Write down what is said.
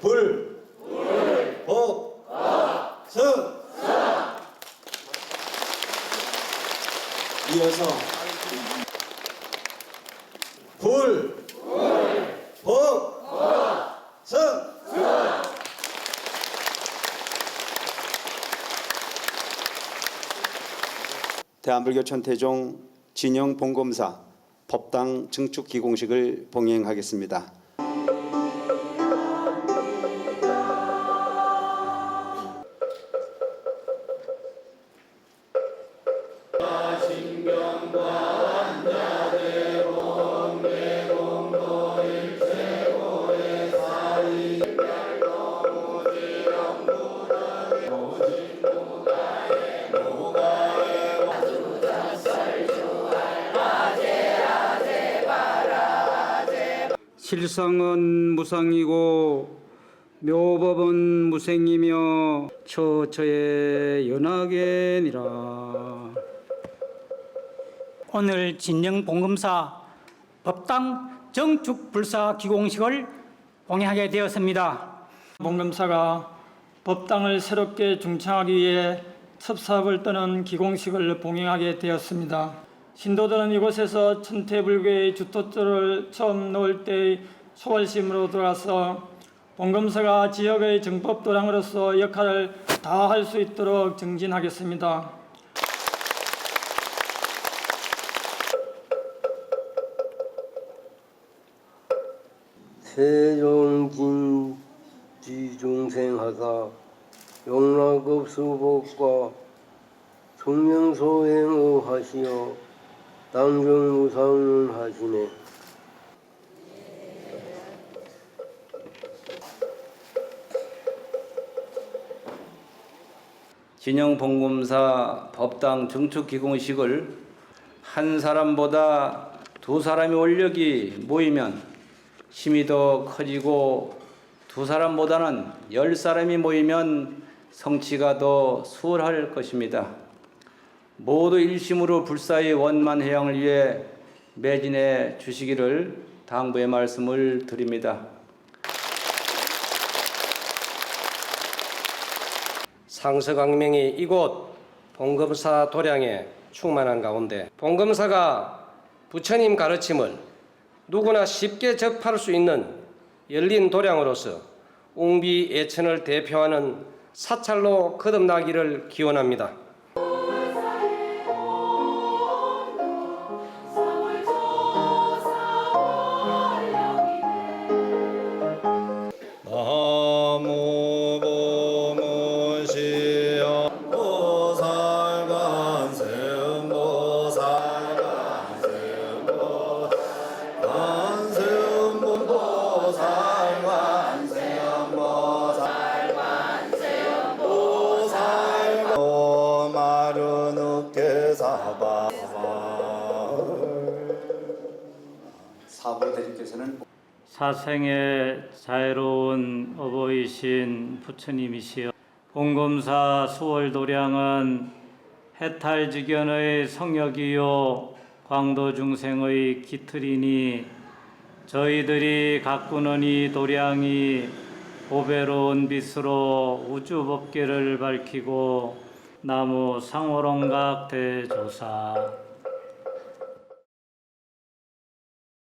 불, 복, 승. 이어서. 불, 복, 승. 대한불교 천태종 진영 봉검사 법당 증축 기공식을 봉행하겠습니다. 실상은 무상이고 묘법은 무생이며 처처의 연하게니라. 오늘 진영 봉금사 법당 정축 불사 기공식을 공행하게 되었습니다. 봉금사가 법당을 새롭게 중창하기 위해 첩삽을 떠는 기공식을 봉행하게 되었습니다. 신도들은 이곳에서 천태불교의 주토조를 처음 놓을 때의 초월심으로 돌아서 봉금사가 지역의 정법도량으로서 역할을 다할 수 있도록 정진하겠습니다. 세종진 지중생하사 용락업수복과 총명소행의하시어 당정무상은 하시네 진영 봉검사 법당 증축 기공식을 한 사람보다 두 사람의 원력이 모이면 힘이 더 커지고 두 사람보다는 열 사람이 모이면 성취가 더 수월할 것입니다. 모두 일심으로 불사의 원만 해양을 위해 매진해 주시기를 당부의 말씀을 드립니다. 상서강명이 이곳 봉검사 도량에 충만한 가운데 봉검사가 부처님 가르침을 누구나 쉽게 접할 수 있는 열린 도량으로서 웅비애천을 대표하는 사찰로 거듭나기를 기원합니다. 사부 대리께서는 사생의 자애로운 어버이신 부처님이시여 봉검사 수월도량은 해탈지견의 성역이요 광도 중생의 기틀이니 저희들이 가꾸는 이 도량이 보배로운 빛으로 우주 법계를 밝히고 나무 상호롱각 대조사